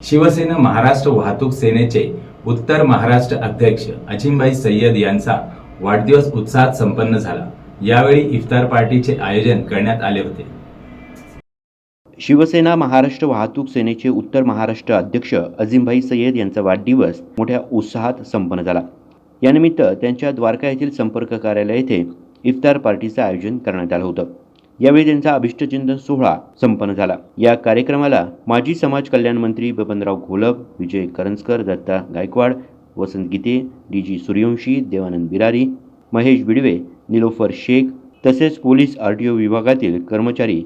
शिवसेना महाराष्ट्र वाहतूक सेनेचे उत्तर महाराष्ट्र अध्यक्ष अजिमभाई सय्यद यांचा वाढदिवस उत्साहात संपन्न झाला. यावेळी इफ्तार पार्टीचे आयोजन करण्यात आले होते. शिवसेना महाराष्ट्र वाहतूक सेनेचे उत्तर महाराष्ट्र अध्यक्ष अजिमभाई सय्यद यांचा वाढदिवस मोठ्या उत्साहात संपन्न झाला. यानिमित्त त्यांच्या द्वारका येथील संपर्क कार्यालय येथे इफ्तार पार्टीचं आयोजन करण्यात आलं होतं. यावेळी त्यांचा अभिष्टचिंतन सोहळा संपन्न झाला. या कार्यक्रमाला माजी समाज कल्याण मंत्री बबनराव घोलप विजय करंजकर दत्ता गायकवाड वसंत गीते डी जी सूर्यवंशी देवानंद बिरारी महेश बिडवे निलोफर शेख तसेच पोलीस आर टी ओ विभागातील कर्मचारी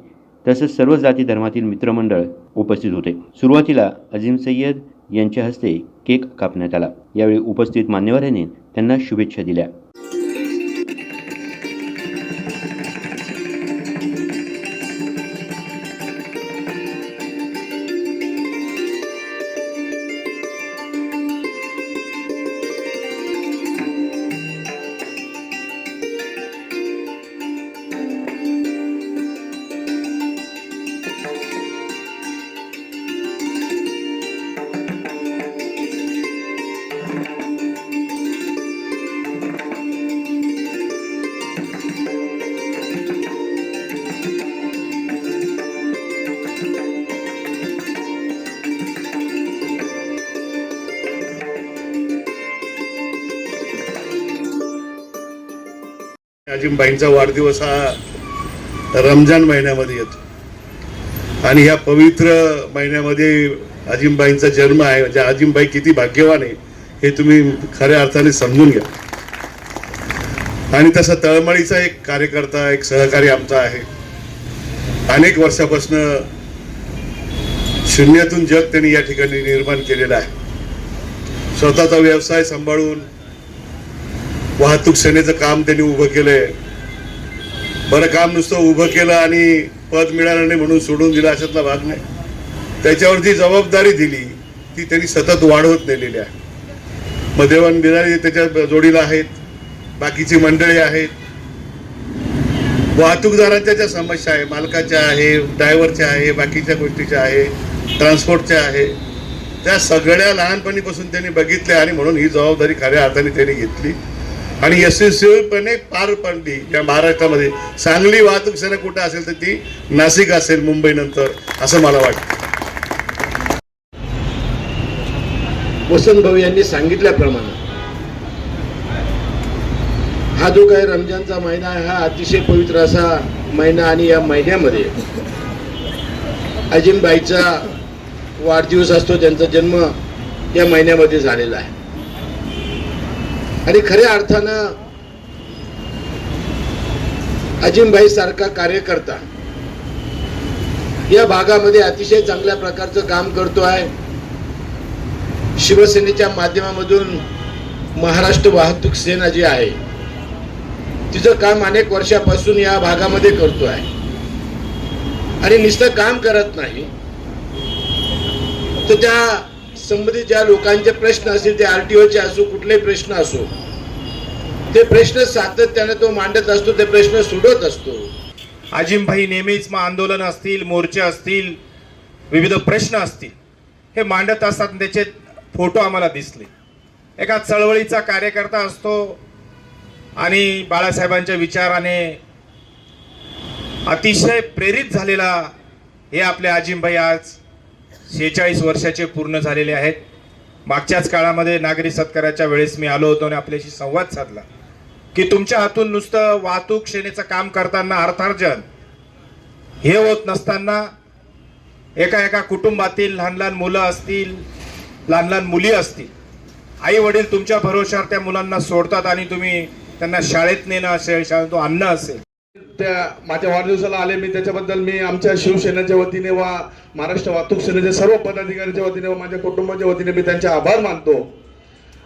तसेच सर्व जाती धर्मातील मित्रमंडळ उपस्थित होते. सुरुवातीला अजीम सय्यद यांच्या हस्ते केक कापण्यात आला. यावेळी उपस्थित मान्यवरांनी त्यांना शुभेच्छा दिल्या. अजिमबाईंचा वाढदिवस हा रमजान महिन्यामध्ये येतो. आणि ह्या पवित्र महिन्यामध्ये अजिमबाईंचा जन्म आहे. म्हणजे अजिमबाई किती भाग्यवान आहे हे तुम्ही खऱ्या अर्थाने समजून घ्या. आणि तसा तळमळीचा एक कार्यकर्ता एक सहकारी आमचा आहे. अनेक वर्षापासून शून्यातून जग त्यांनी या ठिकाणी निर्माण केलेलं आहे. स्वतःचा व्यवसाय सांभाळून वाहतूक सेनेचं काम त्यांनी उभं केलंय. बरं काम नुसतं उभं केलं आणि पद मिळालं नाही म्हणून सोडून दिलं अशातला भाग नाही. त्याच्यावर जी जबाबदारी दिली ती त्यांनी सतत वाढवत नेलेली आहे. मग देवान बिरारी त्याच्या जोडीला आहेत बाकीची मंडळी आहेत. वाहतूकदारांच्या ज्या समस्या आहे मालकाच्या आहे ड्रायव्हरच्या आहे बाकीच्या गोष्टीच्या आहे ट्रान्सपोर्टच्या आहे त्या सगळ्या लहानपणीपासून त्यांनी बघितल्या आणि म्हणून ही जबाबदारी खऱ्या अर्थाने त्यांनी घेतली. आणि यशस्वीपणे पार पडली या महाराष्ट्रामध्ये. चांगली वाहतूक सेना कुठं असेल तर ती नाशिक असेल मुंबई नंतर असं मला वाटतं. वसंत भाऊ यांनी सांगितल्याप्रमाणे हा जो काही रमजानचा महिना आहे हा अतिशय पवित्र असा महिना आणि या महिन्यामध्ये अजिमबाईचा वाढदिवस असतो त्यांचा जन्म या महिन्यामध्ये झालेला आहे. आणि खऱ्या अर्थानं अजिमबाई सारखा कार्यकर्ता या भागामध्ये अतिशय चांगल्या प्रकारचं काम करतो आहे. शिवसेनेच्या माध्यमामधून महाराष्ट्र वाहतूक सेना जी आहे तिचं काम अनेक वर्षापासून या भागामध्ये करतो आहे. आणि नुसतं काम करत नाही. तर त्या संबंधित ज्या लोकांचे प्रश्न असतील ते आरटीओचे असो कुठलेही प्रश्न असो ते प्रश्न सातत्याने तो मांडत असतो ते प्रश्न सोडवत असतो. अजिमभाई नेहमीच मग आंदोलन असतील मोर्चे असतील विविध प्रश्न असतील हे मांडत असतात त्याचे फोटो आम्हाला दिसले. एका चळवळीचा कार्यकर्ता असतो आणि बाळासाहेबांच्या विचाराने अतिशय प्रेरित झालेला हे आपले अजिमभाई आज शेहेचाळीस वर्षाचे पूर्ण झालेले आहेत. मागच्याच काळामध्ये नागरी सत्काराच्या वेळेस मी आलो होतो आणि आपल्याशी संवाद साधला. की तुमच्या हातून नुसतं वाहतूक सेनेचं काम करताना अर्थार्जन हे होत नसताना एका एका कुटुंबातील लहान लहान मुलं असतील लहान लहान मुली असतील आई वडील तुमच्या भरोशावर त्या मुलांना सोडतात आणि तुम्ही त्यांना शाळेत नेणं असेल शाळेत आणणं असेल. त्या माझ्या वाढदिवसाला आले मी त्याच्याबद्दल मी आमच्या शिवसेनेच्या वतीने वा महाराष्ट्र वाहतूक सेनेच्या सर्व पदाधिकाऱ्यांच्या वतीने व माझ्या कुटुंबाच्या वतीने मी त्यांचे आभार मानतो.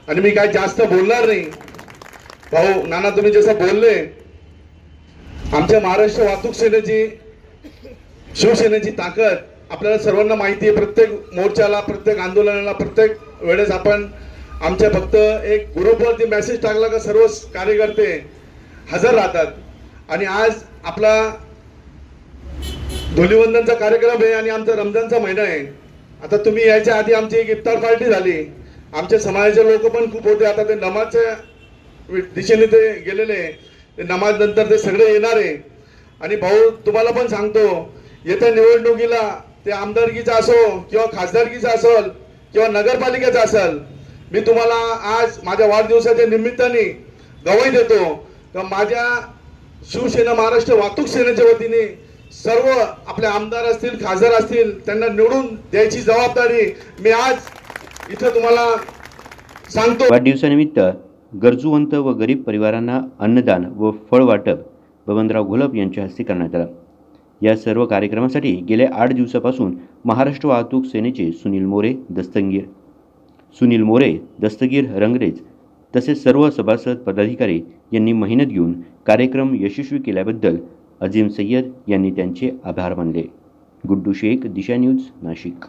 आणि मी काय जास्त बोलणार नाही. भाऊ नाना तुम्ही जसं बोलले आमच्या महाराष्ट्र वाहतूक सेनेची शिवसेनेची ताकद आपल्याला सर्वांना माहिती आहे. प्रत्येक मोर्चाला प्रत्येक आंदोलनाला प्रत्येक वेळेस आपण आमच्या फक्त एक ग्रुपवरती मेसेज टाकला का सर्व कार्यकर्ते हजर राहतात. आणि आज आपला धुलीवंदनचा कार्यक्रम आहे आणि आमचा रमजानचा महिना आहे. आता तुम्ही यायच्या आधी आमची एक इफ्तार पार्टी झाली. आमच्या समाजाचे लोक पण खूप होते. आता ते नमाजच्या दिशेने ते गेलेले ते नमाज नंतर ते सगळे येणार आहे. आणि भाऊ तुम्हाला पण सांगतो येत्या निवडणुकीला ते आमदारकीचा असो किंवा खासदारकीचा असेल किंवा नगरपालिकेचा असेल मी तुम्हाला आज माझ्या वाढदिवसाच्या निमित्ताने गवाही देतो. तर माझ्या शिवसेना महाराष्ट्र वाहतूक सेनेच्या वतीने सर्व आपले आमदार असतील खासदार असतील त्यांना निवडून द्यायची जबाबदारी मी आज इथं तुम्हाला सांगतो. वाढदिवसानिमित्त गरजूवंत व गरीब परिवारांना अन्नदान व फळ वाटप बबनराव घोलप यांच्या हस्ते करण्यात आलं. या सर्व कार्यक्रमासाठी गेल्या आठ दिवसापासून महाराष्ट्र वाहतूक सेनेचे सुनील मोरे दस्तगीर. सुनील मोरे दस्तगीर रंगरेज तसेच सर्व सभासद पदाधिकारी यांनी मेहनत घेऊन कार्यक्रम यशस्वी केल्याबद्दल अजीम सय्यद यांनी त्यांचे आभार मानले. गुड्डू शेख दिशा न्यूज नाशिक.